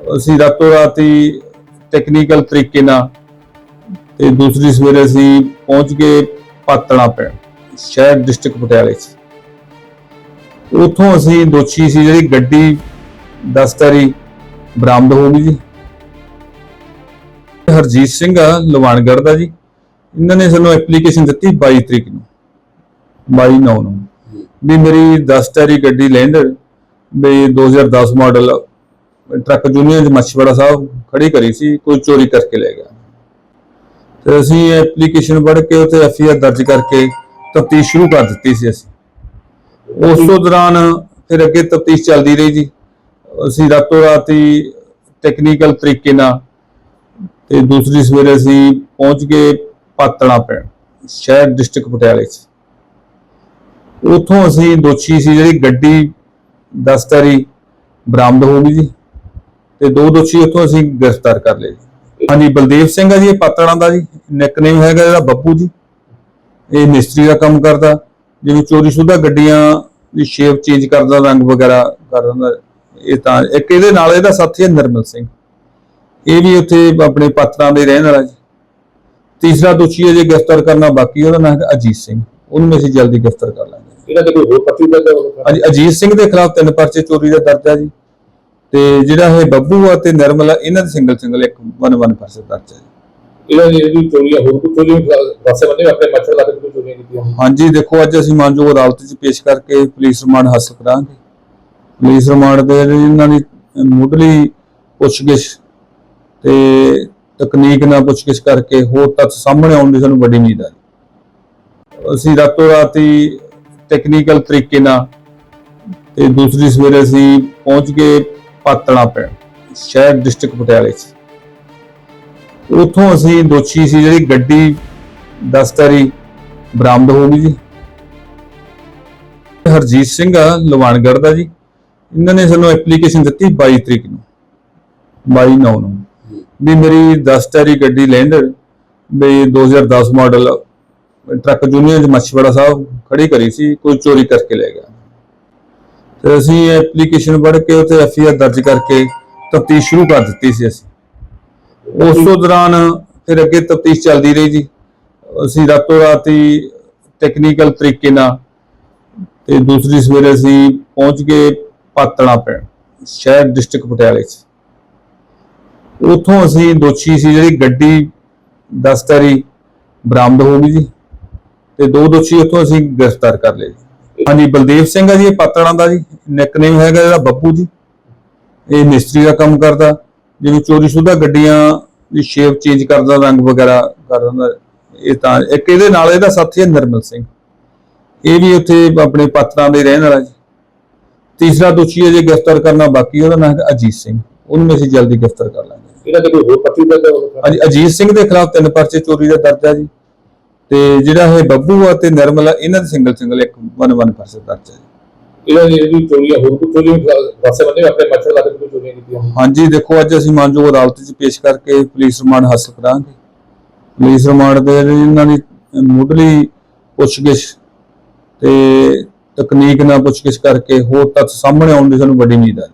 ਅਸੀਂ ਰਾਤੋਂ ਰਾਤੀ ਟੈਕਨੀਕਲ ਤਰੀਕੇ ਨਾਲ ਤੇ ਦੂਸਰੀ ਸਵੇਰੇ ਅਸੀਂ ਪਹੁੰਚ ਗਏ ਪਾਤਣਾ ਪਿੰਡ ਸ਼ਹਿਰ ਡਿਸਟ੍ਰਿਕਟ ਪਟਿਆਲੇ 'ਚ। ਉੱਥੋਂ ਅਸੀਂ ਦੋਸ਼ੀ ਸੀ ਜਿਹੜੀ ਗੱਡੀ ਦਸਤਰੀ ਬਰਾਮਦ ਹੋ ਗਈ ਜੀ। ਹਰਜੀਤ ਸਿੰਘ ਆ, ਲਵਾਨਗੜ੍ਹ ਦਾ ਜੀ। ਇਹਨਾਂ ਨੇ ਸਾਨੂੰ ਐਪਲੀਕੇਸ਼ਨ ਦਿੱਤੀ 22 ਤਰੀਕ ਨੂੰ 22 ਨੌ ਨੂੰ। ਵੀ ਮੇਰੀ ਦਸਤਰੀ ਗੱਡੀ ਲੈਂਡਰ ਵੀ 2010 ਮਾਡਲ ਟਰੱਕ ਯੂਨੀਅਨ ਚ ਮੱਛਵਾੜਾ ਸਾਹਿਬ ਖੜੀ ਕਰੀ ਸੀ, ਕੋਈ ਚੋਰੀ ਕਰਕੇ ਲੈ ਗਿਆ। ਤੇ ਅਸੀਂ ਐਪਲੀਕੇਸ਼ਨ ਪੜ੍ਹ ਕੇ ਉੱਥੇ ਐਫਆਈਆਰ ਦਰਜ ਕਰਕੇ ਤਫਤੀਸ਼ ਸ਼ੁਰੂ ਕਰ ਦਿੱਤੀ ਸੀ ਅਸੀਂ। ਉਸ ਤੋਂ ਦੌਰਾਨ ਫਿਰ ਅੱਗੇ ਤਫਤੀਸ਼ ਚੱਲਦੀ ਰਹੀ ਜੀ। ਅਸੀਂ ਰਾਤੋਂ ਰਾਤ ਹੀ ਟੈਕਨੀਕਲ ਤਰੀਕੇ ਨਾਲ ਤੇ ਦੂਸਰੀ ਸਵੇਰੇ ਅਸੀਂ ਪਹੁੰਚ ਗਏ ਪਾਤਣਾ ਪਿੰਡ, ਸ਼ਹਿਰ ਡਿਸਟ੍ਰਿਕਟ ਪਟਿਆਲੇ 'ਚ। ਉੱਥੋਂ ਅਸੀਂ ਦੋਸ਼ੀ ਸੀ ਜਿਹੜੀ ਗੱਡੀ ਦਸਤਰੀ ਬਰਾਮਦ ਹੋ ਗਈ ਜੀ। ਤੇ ਦੋ ਦੋਸ਼ੀ ਉੱਥੋਂ ਅਸੀਂ ਗ੍ਰਿਫਤਾਰ ਕਰ ਲਏ। ਹਾਂਜੀ ਬਲਦੇਵ ਸਿੰਘ ਆ ਜੀ ਇਹ ਪਾਤਣਾ ਦਾ ਜੀ ਨਿਕਨੇਮ ਹੈਗਾ ਇਹਦਾ ਬੱਬੂ ਜੀ। ਇਹ ਮਿਸਤਰੀ ਦਾ ਕੰਮ ਕਰਦਾ ਜਿਵੇਂ ਚੋਰੀ ਸ਼ੁਦਾ ਗੱਡੀਆਂ ਦੀ ਸ਼ੇਪ ਚੇਂਜ ਕਰਦਾ ਰੰਗ ਵਗੈਰਾ ਕਰ ਦਿੰਦਾ ਇਹ ਤਾਂ ਇੱਕ ਇਹਦੇ ਨਾਲ ਇਹਦਾ ਸਾਥੀ ਹੈ ਨਿਰਮਲ ਸਿੰਘ। ਇਹ ਵੀ ਉੱਥੇ ਆਪਣੇ ਪਾਤਰਾਂ ਦੇ ਰਹਿਣ ਵਾਲਾ ਜੀ। ਤੀਸਰਾ ਦੋਸ਼ੀ ਹੈ ਜੇ ਗ੍ਰਿਫਤਾਰ ਕਰਨਾ ਬਾਕੀ ਉਹਦਾ ਨਾਮ ਹੈ ਅਜੀਤ ਸਿੰਘ। ਉਹਨੂੰ ਅਸੀਂ ਜਲਦੀ ਗ੍ਰਿਫਤਾਰ ਕਰ ਲਾਂਗੇ। ਇਹਨਾਂ ਦੇ ਕੋਈ ਹੋਰ ਪੱਤੀ ਦਰਜ ਹਾਂਜੀ ਅਜੀਤ ਸਿੰਘ ਦੇ ਖਿਲਾਫ ਤਿੰਨ ਪਰਚੇ ਚੋਰੀ ਦਾ ਦਰਜ ਹੈ ਜੀ। ਤੇ ਜਿਹੜਾ ਇਹ ਬੱਬੂ ਆ ਤੇ ਨਿਰਮਲ ਆ ਇਹਨਾਂ ਦੇ ਸਿੰਗਲ ਸਿੰਗਲ ਇੱਕ ਵਨ ਵਨ ਪਰਚੇ ਦਰਜ ਹੈ। ਇਹਨਾਂ ਦੀ ਜਿਹੜੀ ਚੋਰੀਆਂ ਹੋਰ ਕੋਈ ਚੋਰੀਆਂ ਪਾਸੇ ਬੰਦੇ ਆਪਣੇ ਮੱਛਰ ਲਾ ਕੇ ਕੋਈ ਚੋਰੀਆਂ ਕੀਤੀਆਂ ਹਾਂਜੀ ਦੇਖੋ ਅੱਜ ਅਸੀਂ ਮਾਨਯੋਗ ਅਦਾਲਤ 'ਚ ਪੇਸ਼ ਕਰਕੇ ਪੁਲਿਸ ਰਿਮਾਂਡ ਹਾਸਲ ਕਰਾਂਗੇ। ਪੁਲਿਸ ਰਿਮਾਂਡ ਦੇ ਇਹਨਾਂ ਦੀ ਮੁੱਢਲੀ ਪੁੱਛਗਿੱਛ ਤੇ ਤਕਨੀਕ ਨਾਲ ਪੁੱਛਗਿੱਛ ਕਰਕੇ ਹੋਰ ਤੱਥ ਸਾਹਮਣੇ ਆਉਣ ਦੀ ਸਾਨੂੰ ਵੱਡੀ ਉਮੀਦ ਹੈ ਅਸੀਂ ਰਾਤੋਂ ਰਾਤ ਹੀ ਟੈਕਨੀਕਲ ਤਰੀਕੇ ਨਾਲ ਤੇ ਦੂਸਰੀ ਸਵੇਰੇ ਅਸੀਂ ਪਹੁੰਚ ਗਏ ਪਾਤਣਾ ਪਿੰਡ ਸ਼ਹਿਰ ਡਿਸਟ੍ਰਿਕਟ ਪਟਿਆਲੇ 'ਚ। ਉੱਥੋਂ ਅਸੀਂ ਦੋਸ਼ੀ ਸੀ ਜਿਹੜੀ ਗੱਡੀ ਦਸਤਰੀ ਬਰਾਮਦ ਹੋ ਗਈ ਜੀ। ਹਰਜੀਤ ਸਿੰਘ ਆ, ਲਵਾਨਗੜ੍ਹ ਦਾ ਜੀ। ਇਹਨਾਂ ਨੇ ਸਾਨੂੰ ਐਪਲੀਕੇਸ਼ਨ ਦਿੱਤੀ 22 ਤਰੀਕ ਨੂੰ 22 ਨੌ ਨੂੰ। ਵੀ ਮੇਰੀ ਦਸਤਰੀ ਗੱਡੀ ਲੈਂਡਰ ਵੀ 2010 ਮਾਡਲ, ਟਰੱਕ ਜੂਨੀਅਰ ਚ ਮੱਛਵਾੜਾ ਸਾਹਿਬ ਖੜੀ ਕਰੀ ਸੀ, ਕੋਈ ਚੋਰੀ ਕਰਕੇ ਲੈ ਗਿਆ। ਤੇ ਅਸੀਂ ਐਪਲੀਕੇਸ਼ਨ ਪੜ੍ਹ ਕੇ ਉੱਥੇ ਐਫਆਈਆਰ ਦਰਜ ਕਰਕੇ ਤਫਤੀਸ਼ ਸ਼ੁਰੂ ਕਰ ਦਿੱਤੀ ਸੀ ਅਸੀਂ। ਉਸ ਤੋਂ ਦੌਰਾਨ ਫਿਰ ਅੱਗੇ ਤਫਤੀਸ਼ ਚੱਲਦੀ ਰਹੀ ਜੀ। ਅਸੀਂ ਰਾਤੋਂ ਰਾਤੀ ਟੈਕਨੀਕਲ ਤਰੀਕੇ ਨਾਲ ਤੇ ਦੂਸਰੀ ਸਵੇਰੇ ਅਸੀਂ ਪਹੁੰਚ ਗਏ ਪਾਤਣਾ ਪਿੰਡ, ਸ਼ਹਿਰ ਡਿਸਟ੍ਰਿਕਟ ਪਟਿਆਲੇ 'ਚ। ਉੱਥੋਂ ਅਸੀਂ ਦੋਸ਼ੀ ਸੀ ਜਿਹੜੀ ਗੱਡੀ ਦਸਤਰੀ ਬਰਾਮਦ ਹੋ ਗਈ ਜੀ। ਤੇ ਦੋ ਦੋਸ਼ੀ ਉੱਥੋਂ ਅਸੀਂ ਗ੍ਰਿਫਤਾਰ ਕਰ ਲਏ ਜੀ। ਹਾਂਜੀ ਬਲਦੇਵ ਸਿੰਘ ਆ ਜੀ ਇਹ ਪਾਤਣਾ ਦਾ ਜੀ ਨਿਕਨੇਮ ਹੈਗਾ ਇਹਦਾ ਬੱਬੂ ਜੀ। ਇਹ ਮਿਸਤਰੀ ਦਾ ਕੰਮ ਕਰਦਾ ਜਿਵੇਂ ਚੋਰੀ ਸ਼ੁਦਾ ਗੱਡੀਆਂ ਦੀ ਸ਼ੇਪ ਚੇਂਜ ਕਰਦਾ ਰੰਗ ਵਗੈਰਾ ਕਰ ਦਿੰਦਾ ਇਹ ਤਾਂ ਇੱਕ ਇਹਦੇ ਨਾਲ ਇਹਦਾ ਸਾਥੀ ਹੈ ਨਿਰਮਲ ਸਿੰਘ। ਇਹ ਵੀ ਉੱਥੇ ਆਪਣੇ ਪਾਤਰਾਂ ਦੇ ਰਹਿਣ ਵਾਲਾ ਜੀ। ਤੀਸਰਾ ਦੋਸ਼ੀ ਹੈ ਜੇ ਗ੍ਰਿਫਤਾਰ ਕਰਨਾ ਬਾਕੀ ਉਹਦਾ ਨਾਮ ਹੈ ਅਜੀਤ ਸਿੰਘ। ਉਹਨੂੰ ਅਸੀਂ ਜਲਦੀ ਗ੍ਰਿਫਤਾਰ ਕਰ ਲਾਂਗੇ। ਇਹਨਾਂ ਦੇ ਕੋਈ ਹੋਰ ਪੱਤੀ ਦਰਜ ਹਾਂਜੀ ਅਜੀਤ ਸਿੰਘ ਦੇ ਖਿਲਾਫ ਤਿੰਨ ਪਰਚੇ ਚੋਰੀ ਦਾ ਦਰਜ ਹੈ ਜੀ। ਤੇ ਜਿਹੜਾ ਇਹ ਬੱਬੂ ਆ ਤੇ ਨਿਰਮਲ ਆ ਇਹਨਾਂ ਦੇ ਸਿੰਗਲ ਸਿੰਗਲ ਇੱਕ ਵਨ ਵਨ ਪਰਚੇ ਦਰਜ ਹੈ। ਇਹਨਾਂ ਦੀ ਜਿਹੜੀ ਚੋਰੀਆਂ ਹੋਰ ਕੋਈ ਚੋਰੀਆਂ ਪਾਸੇ ਬੰਦੇ ਆਪਣੇ ਮੱਛਰ ਲਾ ਕੇ ਕੋਈ ਚੋਰੀਆਂ ਕੀਤੀਆਂ ਹਾਂਜੀ ਦੇਖੋ ਅੱਜ ਅਸੀਂ ਮਾਨਯੋਗ ਅਦਾਲਤ 'ਚ ਪੇਸ਼ ਕਰਕੇ ਪੁਲਿਸ ਰਿਮਾਂਡ ਹਾਸਲ ਕਰਾਂਗੇ। ਪੁਲਿਸ ਰਿਮਾਂਡ ਦੇ ਇਹਨਾਂ ਦੀ ਮੁੱਢਲੀ ਪੁੱਛਗਿੱਛ ਤੇ ਤਕਨੀਕ ਨਾਲ ਪੁੱਛਗਿੱਛ ਕਰਕੇ ਹੋਰ ਤੱਥ ਸਾਹਮਣੇ ਆਉਣ ਦੀ ਸਾਨੂੰ ਵੱਡੀ ਉਮੀਦ ਹੈ।